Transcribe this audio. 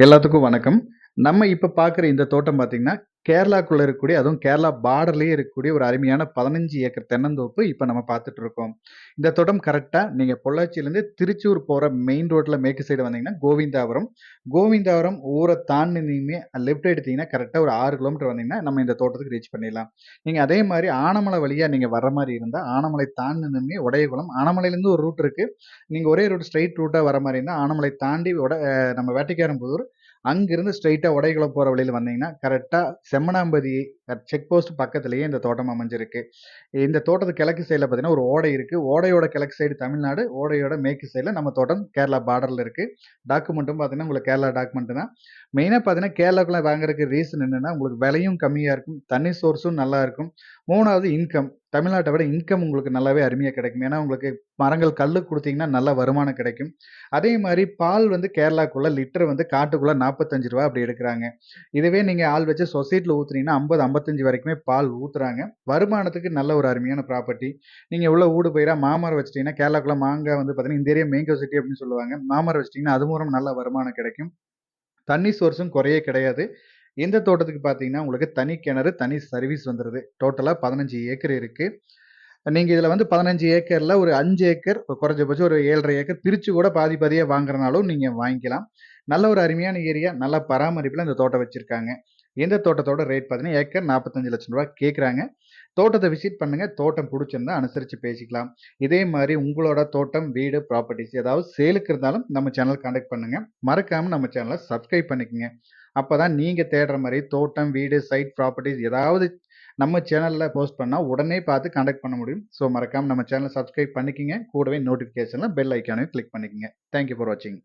எல்லாத்துக்கும் வணக்கம். நம்ம இப்போ பார்க்குற இந்த தோட்டம் பார்த்தீங்கன்னா, கேரளாக்குள்ளே இருக்கக்கூடிய அதுவும் கேரளா பார்டர்லேயே இருக்கக்கூடிய ஒரு அருமையான 15 ஏக்கர் தென்னந்தோப்பு இப்போ நம்ம பார்த்துட்டு இருக்கோம். இந்த தோட்டம் கரெக்டாக நீங்கள் பொள்ளாச்சியிலேருந்து திருச்சூர் போகிற மெயின் ரோட்டில் மேற்கு சைடு வந்தீங்கன்னா, கோவிந்தாபுரம். கோவிந்தாபுரம் ஊரை தாண்டுனீங்க லெஃப்ட் எடுத்தீங்கன்னா, கரெக்டாக ஒரு ஆறு கிலோமீட்டர் வந்தீங்கன்னா, நம்ம இந்த தோட்டத்துக்கு ரீச் பண்ணிடலாம். நீங்கள் அதே மாதிரி ஆனமலை வழியாக நீங்கள் வர மாதிரி இருந்தால் ஆனமலை தாண்டினுமே உடையகுளம். ஆனமலையிலேருந்து ஒரு ரூட் இருக்குது நீங்கள் ஒரே ரூட் ஸ்ட்ரைட் ரூட்டாக வர மாதிரி இருந்தால் ஆனமலை தாண்டி உட நம்ம வேட்டைக்காரன்புதூர் அங்கிருந்து ஸ்ட்ரைட்டாக உடைகளை போகிற வழியில் வந்தீங்கன்னா, கரெக்டாக செம்மனாம்பதி செக் போஸ்ட் பக்கத்துலேயே இந்த தோட்டம் அமைஞ்சிருக்கு. இந்த தோட்டத்து கிழக்கு சைடில் பார்த்தீங்கன்னா, ஒரு ஓடை இருக்குது ஓடையோட கிழக்கு சைடு தமிழ்நாடு, ஓடையோட மேற்கு சைடில் நம்ம தோட்டம் கேரளா பார்டரில் இருக்குது டாக்குமெண்ட்டும் பார்த்தீங்கன்னா, உங்களுக்கு கேரளா டாக்குமெண்ட் தான். மெயினாக பார்த்தீங்கன்னா, கேரளாக்குள்ளே வாங்குறதுக்கு ரீசன் என்னென்னா உங்களுக்கு விலையும் கம்மியாக இருக்கும். தண்ணி சோர்ஸும் நல்லா இருக்கும். மூணாவது இன்கம். தமிழ்நாட்டை விட இன்கம் உங்களுக்கு நல்லாவே அருமையாக கிடைக்கும். ஏன்னா, உங்களுக்கு மரங்கள் கல் கொடுத்தீங்கன்னா நல்ல வருமானம் கிடைக்கும். அதே மாதிரி பால் வந்து கேரளாக்குள்ளே லிட்டர் வந்து காட்டுக்குள்ளே நாற்பத்தஞ்சு ரூபா அப்படி எடுக்கிறாங்க இதுவே நீங்கள் ஆள் வச்சு சொசைட்டியில் ஊற்றுனீங்கன்னா ஐம்பது ஐம்பத்தஞ்சு வரைக்குமே பால் ஊற்றுறாங்க வருமானத்துக்கு நல்ல ஒரு அருமையான ப்ராப்பர்ட்டி. நீங்கள் உள்ள ஊடு பயிரா மாமரம் வச்சிட்டிங்கன்னா கேரளாக்குள்ளே மாங்காய் வந்து பார்த்தீங்கன்னா, இந்த ஏரியா மேங்கோ சிட்டி அப்படின்னு சொல்லுவாங்க. மாமரம் வச்சிட்டிங்கன்னா அது மூலம் நல்ல வருமானம் கிடைக்கும். தண்ணி சோர்ஸும் குறையே கிடையாது. இந்த தோட்டத்துக்கு பார்த்தீங்கன்னா, உங்களுக்கு தனி கிணறு, தனி சர்வீஸ் வந்துடுது டோட்டலாக பதினஞ்சு ஏக்கர் இருக்குது நீங்கள் இதில் வந்து பதினஞ்சு ஏக்கரில் ஒரு அஞ்சு ஏக்கர் குறைஞ்சபட்சம் ஒரு ஏழரை ஏக்கர் பிரிச்சு கூட பாதி பாதியாக வாங்குறனாலும் நீங்கள் வாங்கிக்கலாம். நல்ல ஒரு அருமையான ஏரியா. நல்ல பராமரிப்பில் இந்த தோட்டம் வச்சுருக்காங்க இந்த தோட்டத்தோட ரேட் பார்த்தீங்கன்னா, ஏக்கர் நாற்பத்தஞ்சு லட்சம் ரூபா கேட்குறாங்க. தோட்டத்தை விசிட் பண்ணுங்க. தோட்டம் பிடிச்சிருந்தா அனுசரித்து பேசிக்கலாம். இதே மாதிரி உங்களோட தோட்டம், வீடு, ப்ராப்பர்ட்டிஸ் ஏதாவது சேலுக்கு இருந்தாலும் நம்ம சேனல் கான்டாக்ட் பண்ணுங்க. மறக்காமல் நம்ம சேனலை சப்ஸ்கிரைப் பண்ணிக்கங்க. அப்போ தான் நீங்கள் தேடுற மாதிரி தோட்டம், வீடு, சைட், ப்ராப்பர்ட்டிஸ் ஏதாவது நம்ம சேனலில் போஸ்ட் பண்ணால் உடனே பார்த்து கண்டக்ட் பண்ண முடியும். ஸோ மறக்காமல் நம்ம சேனலை சப்ஸ்கிரைப் பண்ணிக்கிங்க கூடவே நோட்டிஃபிகேஷனில் பெல் ஐக்கானையும் கிளிக் பண்ணிக்கங்க. தேங்க் யூ ஃபார் வாட்சிங்.